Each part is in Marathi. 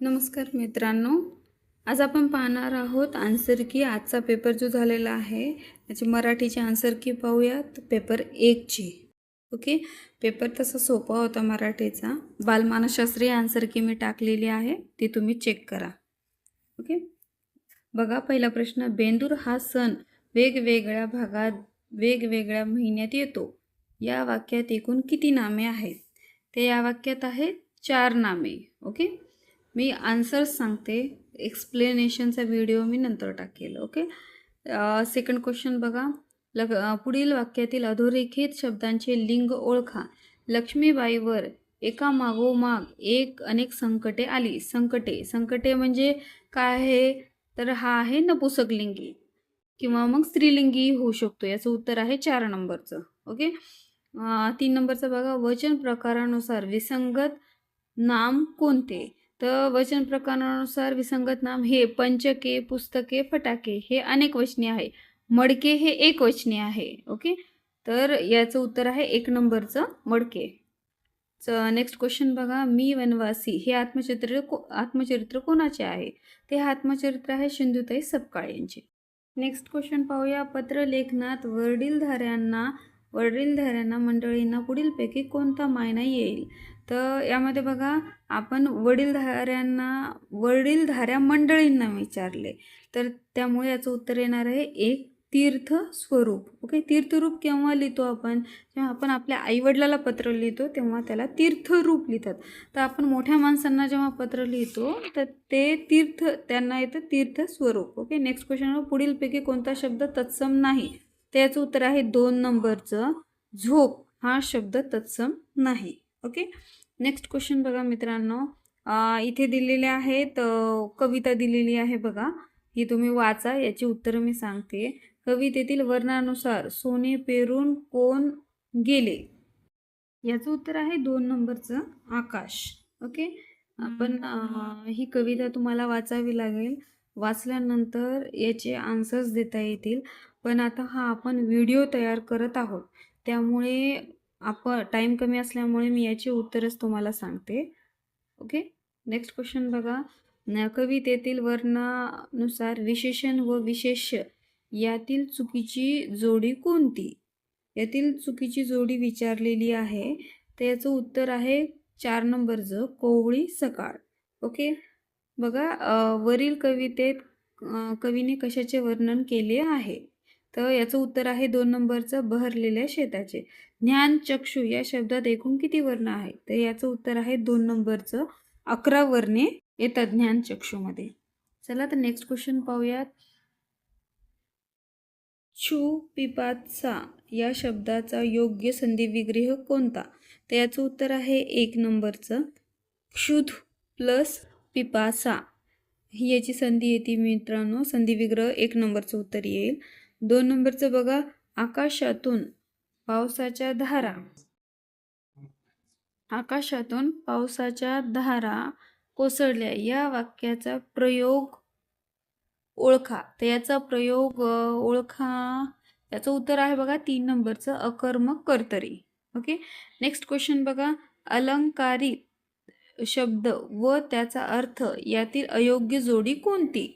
नमस्कार मित्रांनो आज आपण पाहणार आहोत आन्सर की आजचा पेपर जो झालेला आहे त्याची मराठीची आन्सर की पाहूयात पेपर एकची ओके पेपर तसा सोपा होता मराठीचा. बालमानसशास्त्रीय आन्सर की मी टाकलेली आहे ती तुम्ही चेक करा. ओके बघा पहिला प्रश्न बेंदूर हा सण वेगवेगळ्या भागात वेगवेगळ्या महिन्यात येतो. या वाक्यात एकूण किती नामे आहेत? ते या वाक्यात आहेत चार नामे. ओके मी आन्सर्स सांगते. एक्सप्लेनेशनचा व्हिडिओ मी नंतर टाकेल ओके सेकंड क्वेश्चन बघा. लग पुढील वाक्यातील अधोरेखित शब्दांचे लिंग ओळखा. लक्ष्मीबाईवर एका मागोमाग एक अनेक संकटे आली. संकटे संकटे म्हणजे काय आहे? तर हा आहे नपुसकलिंगी किंवा मग स्त्रीलिंगी होऊ शकतो. याचं उत्तर आहे चार नंबरचं ओके तीन नंबरचं बघा. वचन प्रकारानुसार विसंगत नाम कोणते? तर वचन प्रकारानुसार विसंगत नाम हे पंचके पुस्तके फटाके हे अनेक वचने आहे. मडके हे एक वचने आहे. ओके? तर याचं उत्तर आहे एक नंबरचं मडके. च नेक्स्ट क्वेश्चन बघा. मी वनवासी हे आत्मचरित्र को आत्मचरित्र कोणाचे आहे? ते आत्मचरित्र आहे सिंधुताई सपकाळ यांचे. नेक्स्ट क्वेश्चन पाहूया. पत्रलेखनात वडीलधाऱ्यांना वडीलधाऱ्यांना मंडळींना पुढीलपैकी कोणता मायना येईल? तर यामध्ये बघा आपण वडीलधाऱ्यांना वडीलधाऱ्या मंडळींना विचारले. तर त्यामुळे याचं उत्तर येणार आहे एक तीर्थ स्वरूप. ओके तीर्थरूप केव्हा लिहितो आपण? जेव्हा आपण आपल्या आईवडिलाला पत्र लिहितो तेव्हा त्याला तीर्थरूप लिहितात. तर आपण मोठ्या माणसांना जेव्हा पत्र लिहितो तर ते तीर्थ त्यांना येतं तीर्थ स्वरूप. ओके नेक्स्ट क्वेश्चनवर पुढीलपैकी कोणता शब्द तत्सम नाही? त्याचं उत्तर आहे दोन नंबरचं. झोप हा शब्द तत्सम नाही. ओके? नेक्स्ट क्वेश्चन बघा मित्रांनो. इथे दिलेले आहेत कविता दिलेली आहे बघा. ही तुम्ही वाचा याची उत्तरं मी सांगते. कवितेतील वर्णानुसार सोने पेरून कोण गेले? याचं उत्तर आहे दोन नंबरचं आकाश. ओके? आपण ही कविता तुम्हाला वाचावी लागेल. वाचल्यानंतर याचे आन्सर्स देता येतील. पण आता हा आपण व्हिडिओ तयार करत आहोत. त्यामुळे आपण टाईम कमी असल्यामुळे मी याची उत्तरच तुम्हाला सांगते. ओके नेक्स्ट क्वेश्चन बघा. कवितेतील वर्णानुसार विशेषण व विशेष यातील चुकीची जोडी कोणती? यातील चुकीची जोडी विचारलेली आहे. तर याचं उत्तर आहे चार नंबरचं कोवळी सकाळ. ओके बघा वरील कवितेत कवीने कशाचे वर्णन केले आहे? तर याचं उत्तर आहे दोन नंबरचं बहरलेल्या शेताचे. ज्ञान चक्षु या शब्दात एकूण किती वर्ण आहे? तर याचं उत्तर आहे दोन नंबरचं अकरा वर्णे येतात ज्ञान चक्षुमध्ये. चला तर नेक्स्ट क्वेश्चन पाहूयात. छु पिपाचा या शब्दाचा योग्य संधी विग्रह कोणता? तर याचं उत्तर आहे एक नंबरचं क्षुध प्लस पिपासा. ही याची संधी येते मित्रांनो. संधी विग्रह एक नंबरचं उत्तर येईल. दोन नंबरचं बघा. आकाशातून पावसाच्या धारा. आकाशातून पावसाच्या धारा कोसळल्या. या वाक्याचा प्रयोग ओळखा. तर याचा प्रयोग ओळखा. याचं उत्तर आहे बघा तीन नंबरचं अकर्मक कर्तरी ओके? नेक्स्ट क्वेश्चन बघा. अलंकारित शब्द व त्याचा अर्थ यातील अयोग्य जोडी कोणती?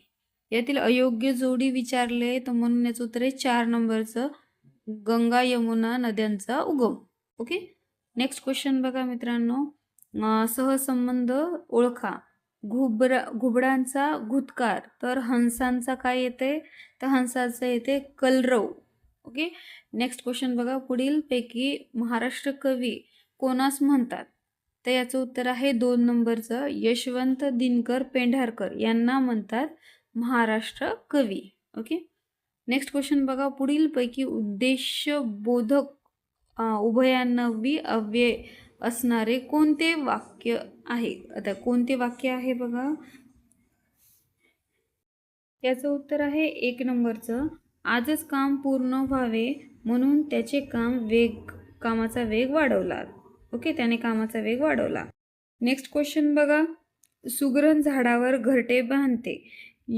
यातील अयोग्य जोडी विचारले तर म्हणून याचं उत्तर आहे चार नंबरचं गंगा यमुना नद्यांचा उगम. ओके? नेक्स्ट क्वेश्चन बघा मित्रांनो. सहसंबंध ओळखा. घुबरा घुबडांचा घुतकार. तर हंसांचा काय येते? तर हंसाचं येते कलरव. ओके? नेक्स्ट क्वेश्चन बघा. पुढीलपैकी महाराष्ट्र कवी कोणास म्हणतात? तर याचं उत्तर आहे दोन नंबरचं. यशवंत दिनकर पेंढारकर यांना म्हणतात महाराष्ट्र कवी. ओके? नेक्स्ट क्वेश्चन बघा. पुढीलपैकी उद्देशबोधक अं, उभयान्नवी अव्यय असणारे कोणते वाक्य आहे? आता कोणते वाक्य आहे बघा? याचं उत्तर आहे एक नंबरचं. आजच काम पूर्ण व्हावे म्हणून त्याचे काम वेग कामाचा वेग वाढवला ओके त्याने कामाचा वेग वाढवला. नेक्स्ट क्वेश्चन बघा. सुगरण झाडावर घरटे बांधते.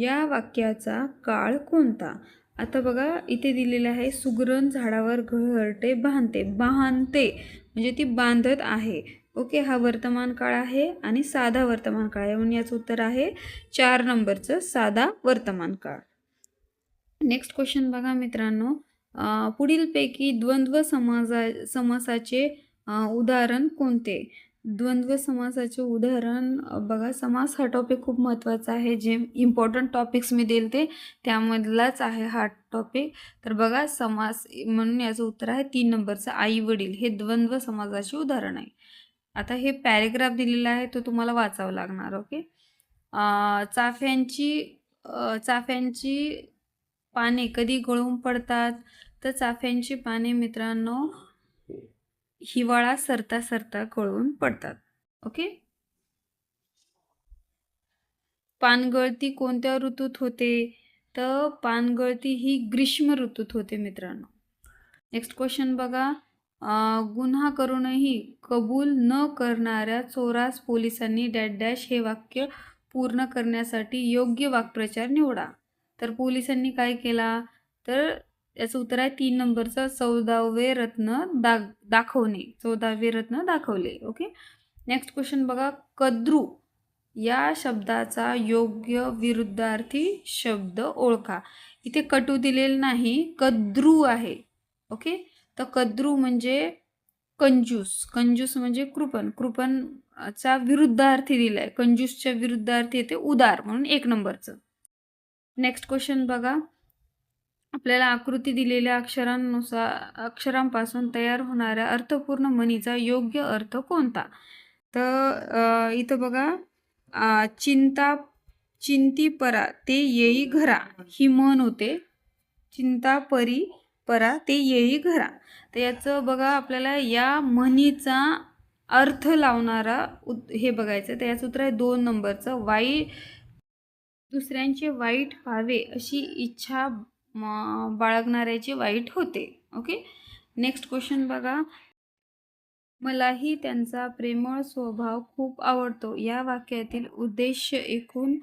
या वाक्याचा काळ कोणता? आता बघा इथे दिलेलं आहे सुगरण झाडावर घरटे बांधते. बांधते म्हणजे ती बांधत आहे. ओके हा वर्तमान काळ आहे आणि साधा वर्तमान काळ आहे. म्हणून याचं उत्तर आहे चार नंबरचं साधा वर्तमान काळ. नेक्स्ट क्वेश्चन बघा मित्रांनो. पुढीलपैकी द्वंद्व समाजा समासाचे उदाहरण कोणते? द्वंद्व समासाचे उदाहरण बघा समास हा टॉपिक खूप महत्त्वाचा आहे. जे इम्पॉर्टंट टॉपिक्स मी देईल ते त्यामधलाच आहे हा टॉपिक तर बघा समास म्हणून याचं उत्तर आहे तीन नंबरचं आई वडील हे द्वंद्व समाजाचे उदाहरण आहे. आता हे पॅरेग्राफ दिलेला आहे तो तुम्हाला वाचावं लागणार ओके चाफ्यांची चाफ्यांची पाने कधी गळून पडतात? तर चाफ्यांची पाने मित्रांनो हिवाळा सरता सरता गळून पडतात. ओके पानगळती कोणत्या ऋतूत होते? तर पानगळती ही ग्रीष्म ऋतूत होते मित्रांनो. नेक्स्ट क्वेश्चन बघा. गुन्हा करूनही कबूल न करणाऱ्या चोरास पोलिसांनी डॅट डॅश हे वाक्य पूर्ण करण्यासाठी योग्य वाक्प्रचार निवडा. तर पोलिसांनी काय केला? तर याचं उत्तर आहे तीन नंबरचं चौदावे रत्न दा दाखवणे. चौदावे रत्न दाखवले. ओके नेक्स्ट क्वेश्चन बघा. कद्रू या शब्दाचा योग्य विरुद्धार्थी शब्द ओळखा. इथे कटू दिलेलं नाही कद्रू आहे. ओके तर कद्रू म्हणजे कंजूस. कंजूस म्हणजे कृपण. कृपणचा विरुद्धार्थी दिला आहे कंजूसच्या विरुद्धार्थी येते उदार म्हणून एक नंबरचं. नेक्स्ट क्वेश्चन बघा. आपल्याला आकृती दिलेल्या अक्षरांनुसार अक्षरांपासून तयार होणाऱ्या अर्थपूर्ण म्हणीचा योग्य अर्थ कोणता? तर इथं बघा चिंता चिंती परा ते येई घरा ही म्हण होते. चिंता परी परा ते येई घरा. तर याचं बघा आपल्याला या म्हणीचा अर्थ लावणारा उत हे बघायचं. तर याचं उत्तर आहे दोन नंबरचं. वाईट दुसऱ्यांचे वाईट व्हावे अशी इच्छा म- बाळगणाऱ्याचे वाईट होते. ओके? नेक्स्ट क्वेश्चन बघा. मलाही त्यांचा प्रेमळ स्वभाव खूप आवडतो. या वाक्यातील उद्देश एकूण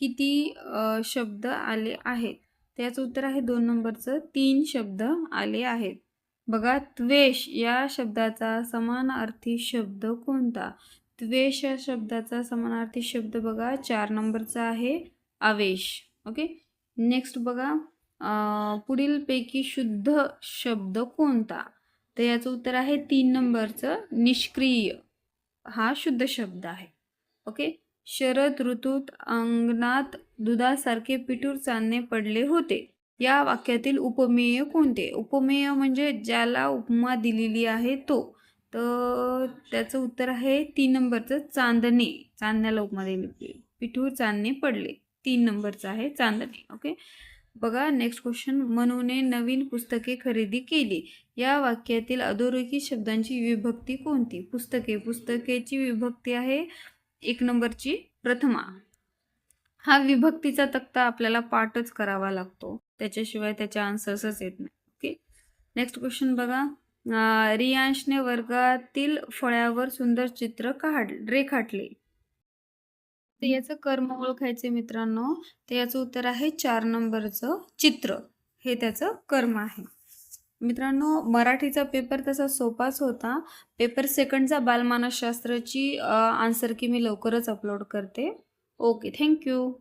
किती शब्द आले आहेत? त्याचं उत्तर आहे दोन नंबरचं. तीन शब्द आले आहेत. बघा त्वेष या शब्दाचा समानार्थी शब्द कोणता? त्वेष या शब्दाचा समानार्थी शब्द बघा चार नंबरचा आहे आवेश. ओके? नेक्स्ट बघा. पुढीलपैकी शुद्ध शब्द कोणता? तर याचं उत्तर आहे तीन नंबरचं निष्क्रिय. हा शुद्ध शब्द आहे. ओके? शरद ऋतूत अंगणात दुधासारखे पिठूर चांदणे पडले होते. या वाक्यातील उपमेय कोणते? उपमेय म्हणजे ज्याला उपमा दिलेली आहे तो. तर त्याचं उत्तर आहे तीन नंबरचं चांदणे. चांदण्याला उपमा दिली पिठूर चांदणे पडले. तीन नंबरचं आहे चांदणे. ओके? बघा नेक्स्ट क्वेश्चन मनूने नवीन पुस्तके खरेदी केली. या वाक्यातील अधोरेखित शब्दांची विभक्ती कोणती? पुस्तके. पुस्तकेची विभक्ती आहे एक नंबरची प्रथमा. हा विभक्तीचा तक्ता आपल्याला पाठच करावा लागतो. त्याच्याशिवाय त्याचे आन्सर्सच येत नाही. ओके नेक्स्ट क्वेश्चन बघा. रियांशने वर्गातील फळ्यावर सुंदर चित्र काढ रेखाटले. तर याचं कर्म ओळखायचे मित्रांनो. तर याचं उत्तर आहे चार नंबरचं चित्र. हे त्याचं कर्म आहे. मित्रांनो मराठीचा पेपर तसा सोपाच होता. पेपर सेकंडचा बालमानसशास्त्राची आन्सर की मी लवकरच अपलोड करते. Okay thank you